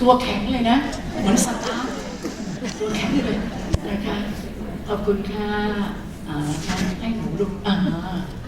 ตัวแข็งเลยนะ เหมือนสตาร์ฟตัวแข็งเลยนะคะ ขอบคุณค่ะอ่านะคะให้หนูลูกอ่า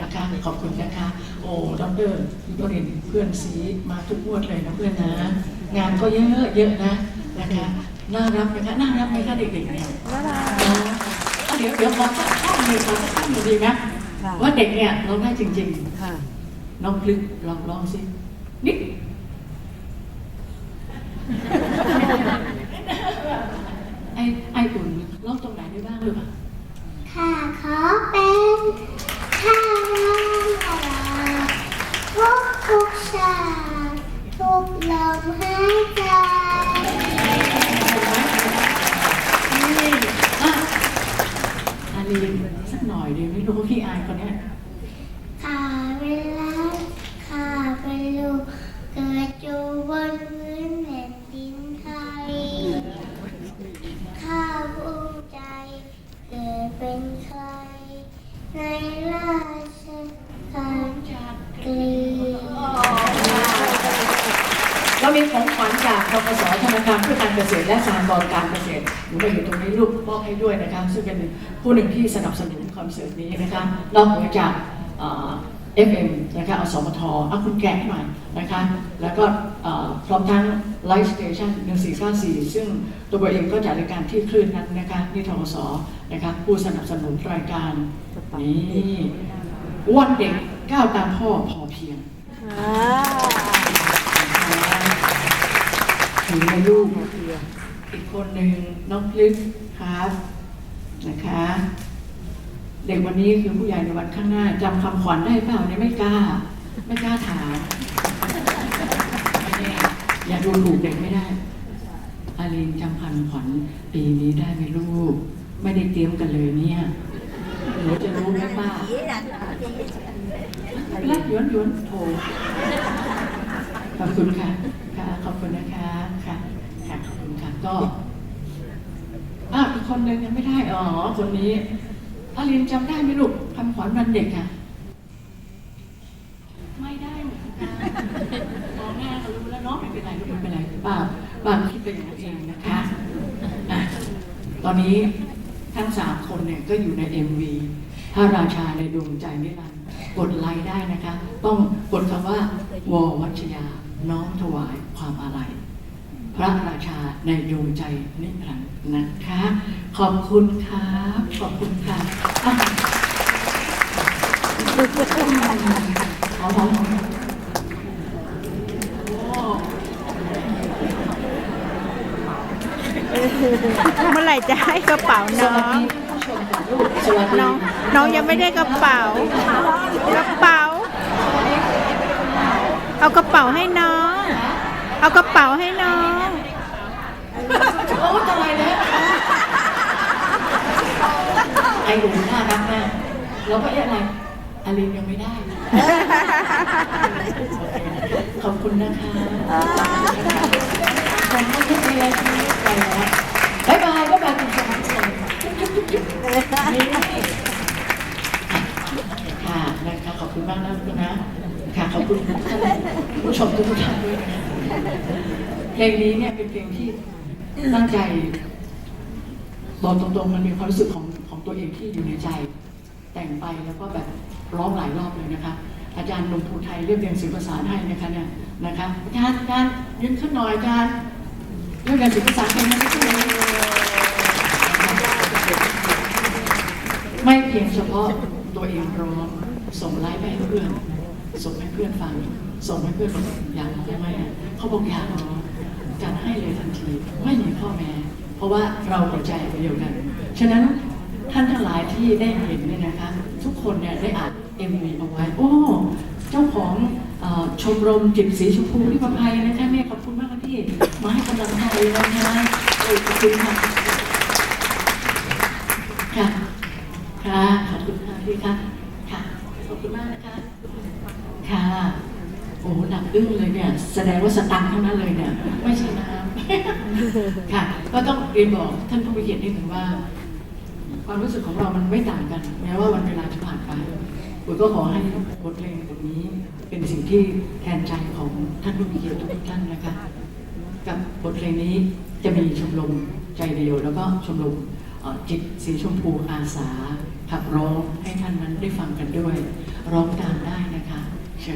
นะคะขอบคุณนะคะ โอ้ดอกเตอรวิโรรินเพื่อนซีมาทุกงวดเลยนะเพื่อนนะ งานก็เยอะเยอะนะนะคะน่ารักไหมคะน่ารักไหมคะเด็กๆเนี่ยน่ารักเดี๋ยวเดี๋ยวขอสักข้อหนึ่งขอสักข้อหนึ่งดีนะว่าเด็กเนี่ยร้องได้จริงๆค่ะน้องพลึกลองลองสินิด สักหน่อยดีไม่รู้ว่าพี่อายคนเนี้ย ข้าเป็นล้านข้าเป็นลูกเกิดอยู่บนพื้นแผ่นดินไทย ข้าภูมิใจ เกิดเป็นใคร ในราชการจักรี เรามีของขวัญจากทกสธนาคารเพื่อการเกษตรและสหกรณ์การเกษตรหนูมาอยู่ตรงนี้ลูกมอบให้ด้วยนะคะซึ่งเป็นผู้หนึ่งที่สนับสนุนคอนเสิร์ตนี้นะคะนอกเหนือจากเอ่อ FM นะคะอสมทเอาคุณแกะให้หน่อยนะคะแล้วก็พร้อมทั้ง Live Station 1494 ซึ่งตัวเองก็จัดรายการที่คลื่นนั้นนะคะนี่ทกสนะคะผู้สนับสนุนรายการนี่วันเด็กก้าวตามพ่อพอเพียง ถึงในลูก อีกคนหนึ่งน้องพลึกครับนะคะ เด็กวันนี้คือผู้ใหญ่ในวันข้างหน้าจำคำขวัญได้เปล่าเนี่ยไม่กล้า ไม่กล้าถามไม่แน่อย่าดูถูกเด็กไม่ได้อาลีนจำคำขวัญปีนี้ได้ไหมลูก ไม่ได้เตรียมกันเลยเนี่ยหนูจะรู้ไหมป้ารักหยวนหยวนโถขอบคุณค่ะค่ะ ขอบคุณนะคะค่ะค่ะขอบคุณค่ะก็อะอีกคนนึงยังไม่ได้อ๋อคนนี้อาลินจำได้ไหมลูกคำขวัญวันเด็กอะไม่ได้เหมือนกันมองหน้าก็รู้แล้วเนาะไม่เป็นไรลูกไม่เป็นไรป้าป้าคิดไปอย่างนั้นเองนะคะอะตอนนี้ทั้งสามคนเนี่ยก็อยู่ใน MV พระราชาในดวงใจนิรันดร์กดไลค์ได้นะคะ ต้องกดคำว่าวอวัชยา น้อมถวายความอาลัยพระราชาในดวงใจนิรันดร์นะคะ ขอบคุณครับขอบคุณค่ะอะหอมหอมเมื่อไหร่จะให้กระเป๋าน้อง น้อง น้องยังไม่ได้กระเป๋า กระเป๋า เอากระเป๋าให้น้อง เอากระเป๋าให้น้องโอ้ทำไมเนี่ยไอ้หนูน่ารักมากแล้วก็เอ๊ะอะไรอาลินยังไม่ได้ ขอบคุณนะคะขอบคุณที่ไปแล้วไปแล้วบายบายบ๊ายบายคุณผู้ชมจุ๊บจุ๊บจุ๊บจุ๊บนี่ค่ะนะคะขอบคุณมากนะคุณนะ ค่ะขอบคุณท่านผู้ชมทุกท่านด้วยนะเพ ลงนี้เนี่ยเป็นเพลงที่ตั้งใจบอกตรงๆมันมีความรู้สึกของของตัวเองที่อยู่ในใจ แต่งไปแล้วก็แบบร้องหลายรอบเลยนะคะ อาจารย์นงภูไทยเรียบเรียงศิลปประสาให้นะคะเนี่ยนะคะอาจารย์อาจารย์ยืนขึ้นหน่อยอาจารย์เรียบเรียงศิลปประสานเพลงนั้นขึ้นเลยไม่เพียงเฉพาะตัวเองร้องส่งไลฟ์ไปให้เพื่อนส่งให้เพื่อนฟังส่งให้เพื่อนบอกอยากร้องไหมอะเขาบอกอยากร้อง จัดให้เลยทันทีไม่มีข้อแม้ เพราะว่าเราหัวใจเดียวกัน ฉะนั้นท่านทั้งหลายที่ได้เห็นเนี่ยนะคะ ทุกคนเนี่ยได้อ่านเอ็มวีเอาไว้ โอ้เจ้าของอชมรมจิตสีชมพูที่ประภัยนะคะเนี่ขอบคุณมากค่ะที่มาให้กำลังใจนะคะโอ้ยขอบคุณค่ะค่ะค่ะขอบคุณค่ะพี่ค่ะค่ะขอบคุณมากนะคะค่ะ โอ้หนักอึ้งเลยเนี่ย แสดงว่าสตังค์ทั้งนั้นเลยเนี่ย ไม่ใช่น้ำค่ะ ก็ต้องเรียนบอกท่านผู้มีเกียรตินิดหนึ่งว่า ความรู้สึกของเรามันไม่ต่างกัน แม้ว่าวันเวลาจะผ่านไปปุ๋ยก็ขอให้บทเพลงบทนี้เป็นสิ่งที่แทนใจของท่านผู้มีเกียรติทุกท่านนะคะ กับบทเพลงนี้จะมีชมรมใจเดียว แล้วก็ชมรมจิตสีชมพูอาสาขับร้องให้ท่านนั้นได้ฟังกันด้วย ร้องตามได้นะคะ